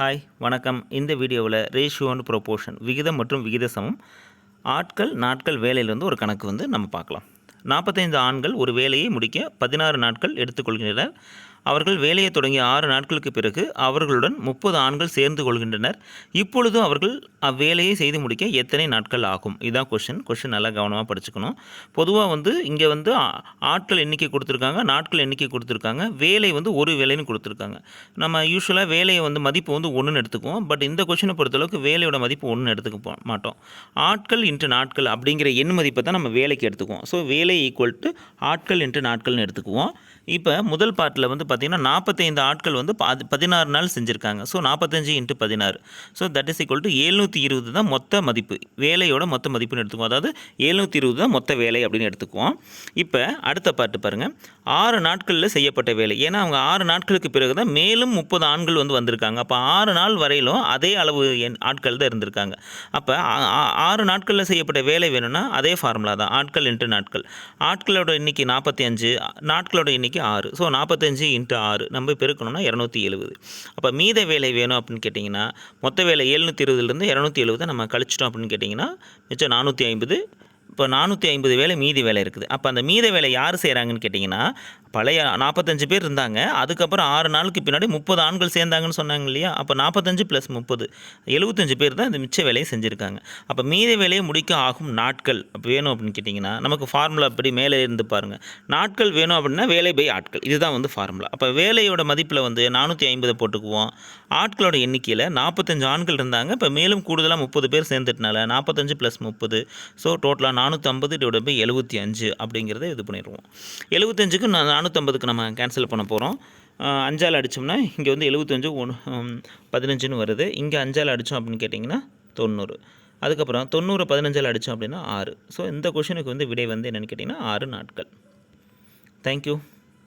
Hi வணக்கம். இந்த வீடியோவில் ரேஷியோ அண்ட் ப்ரொபோர்ஷன் விகிதம் மற்றும் விகித சமம் ஆட்கள் நாட்கள் வேலையிலேருந்து ஒரு கணக்கு வந்து நம்ம பார்க்கலாம். நாற்பத்தைந்து ஆண்கள் ஒரு வேலையை முடிக்க பதினாறு நாட்கள் எடுத்துக்கொள்கின்றனர். அவர்கள் வேலையை தொடங்கிய ஆறு நாட்களுக்கு பிறகு அவர்களுடன் முப்பது ஆண்கள் சேர்ந்து கொள்கின்றனர். இப்பொழுதும் அவர்கள் அவ்வேலையை செய்து முடிக்க எத்தனை நாட்கள் ஆகும்? இதுதான் கொஷின் கொஷின் நல்லா கவனமாக படிச்சுக்கணும். பொதுவாக வந்து இங்கே வந்து ஆட்கள் எண்ணிக்கை கொடுத்துருக்காங்க நாட்கள் எண்ணிக்கை கொடுத்துருக்காங்க வேலை வந்து ஒரு வேலைன்னு கொடுத்துருக்காங்க. நம்ம யூஸ்வலாக வேலையை வந்து மதிப்பு வந்து ஒன்றுன்னு எடுத்துக்குவோம். பட் இந்த கொஷினை பொறுத்தளவுக்கு வேலையோட மதிப்பு ஒன்று எடுத்துக்க மாட்டோம். ஆட்கள் இன்று நாட்கள் அப்படிங்கிற எண் மதிப்பை தான் நம்ம வேலைக்கு எடுத்துக்குவோம். ஸோ வேலை ஈக்குவல் டு ஆட்கள் இன்ட்டு நாட்கள்னு எடுத்துக்குவோம். இப்போ முதல் பார்ட்டில் வந்து பார்த்திங்கன்னா நாற்பத்தைந்து ஆட்கள் வந்து பதி- பதினாறு நாள் செஞ்சுருக்காங்க. ஸோ நாற்பத்தஞ்சு இன்ட்டு பதினாறு. So that is equal to ஏழ்நூற்றி இருபது தான் மொத்த மதிப்பு. வேலையோட மொத்த மதிப்புன்னு எடுத்துக்குவோம். அதாவது ஏழ்நூற்றி இருபது தான் மொத்த வேலை அப்படின்னு எடுத்துக்குவோம். இப்போ அடுத்த பாட்டு பாருங்கள் ஆறு நாட்களில் செய்யப்பட்ட வேலை. ஏன்னா அவங்க ஆறு நாட்களுக்கு பிறகு தான் மேலும் முப்பது ஆண்கள் வந்து வந்திருக்காங்க. அப்போ ஆறு நாள் வரையிலும் அதே அளவு எண் ஆட்கள் தான் இருந்திருக்காங்க. அப்போ ஆறு நாட்களில் செய்யப்பட்ட வேலை வேணும்னா அதே ஃபார்முலா தான். ஆட்கள் இன்ட்டு நாட்கள். ஆட்களோட எண்ணிக்கை நாற்பத்தி அஞ்சு நாட்களோட எண்ணிக்கை ஆறு. ஸோ நாற்பத்தஞ்சு இன்ட்டு ஆறு. நம்ம பெருக்கணும்னா இரநூத்தி எழுபது அப்போ மீத வேலை வேணும் அப்படின்னு கேட்டிங்கன்னா மொத்த வேலை எழுநூற்றி இருபதுலேருந்து இரநூத்தி எழுபதை நம்ம கழிச்சிட்டோம் அப்படின்னு கேட்டிங்கன்னா மிச்சம் நானூற்றி ஐம்பது. இப்போ நானூற்றி ஐம்பது வேலை மீதி வேலை இருக்குது. அப்போ அந்த மீத வேலை யார் செய்கிறாங்கன்னு கேட்டிங்கன்னா பழைய நாற்பத்தஞ்சு பேர் இருந்தாங்க. அதுக்கப்புறம் ஆறு நாளுக்கு பின்னாடி முப்பது ஆண்கள் சேர்ந்தாங்கன்னு சொன்னாங்க இல்லையா? அப்போ நாற்பத்தஞ்சு ப்ளஸ் முப்பது. எழுபத்தஞ்சு பேர் தான் இந்த மிச்ச வேலையை செஞ்சுருக்காங்க. அப்போ மீத வேலையை முடிக்க ஆகும் நாட்கள் அப்போ வேணும் அப்படின்னு கேட்டிங்கன்னா நமக்கு ஃபார்முலா அப்படி மேலே இருந்து பாருங்கள் நாட்கள் வேணும் அப்படின்னா வேலை பை ஆட்கள். இதுதான் வந்து ஃபார்முலா அப்போ வேலையோட மதிப்பில் வந்து நானூற்றி ஐம்பது போட்டுக்குவோம். ஆட்களோட எண்ணிக்கையில் நாற்பத்தஞ்சு ஆண்கள் இருந்தாங்க. இப்போ மேலும் கூடுதலாக முப்பது பேர் சேர்ந்துட்டனால நாற்பத்தஞ்சு ப்ளஸ் முப்பது. ஸோ டோட்டலாக நானூற்றம்பது டிவைட் பை எழுபத்தி அஞ்சு அப்படிங்கிறத இது பண்ணிடுவோம். எழுபத்தஞ்சுக்கு நான் நானூற்றம்பதுக்கு நம்ம கேன்சல் பண்ண போகிறோம் அஞ்சால் அடித்தோம்னா இங்கே வந்து எழுபத்தஞ்சு ஒன்று பதினஞ்சுன்னு வருது. இங்கே அஞ்சால் அடித்தோம் அப்படின்னு கேட்டிங்கன்னா தொண்ணூறு. அதுக்கப்புறம் தொண்ணூறு பதினஞ்சால் அடித்தோம் அப்படின்னா ஆறு. ஸோ இந்த கொஷனுக்கு வந்து விடை வந்து என்னென்னு கேட்டிங்கன்னா ஆறு நாட்கள். தேங்க்யூ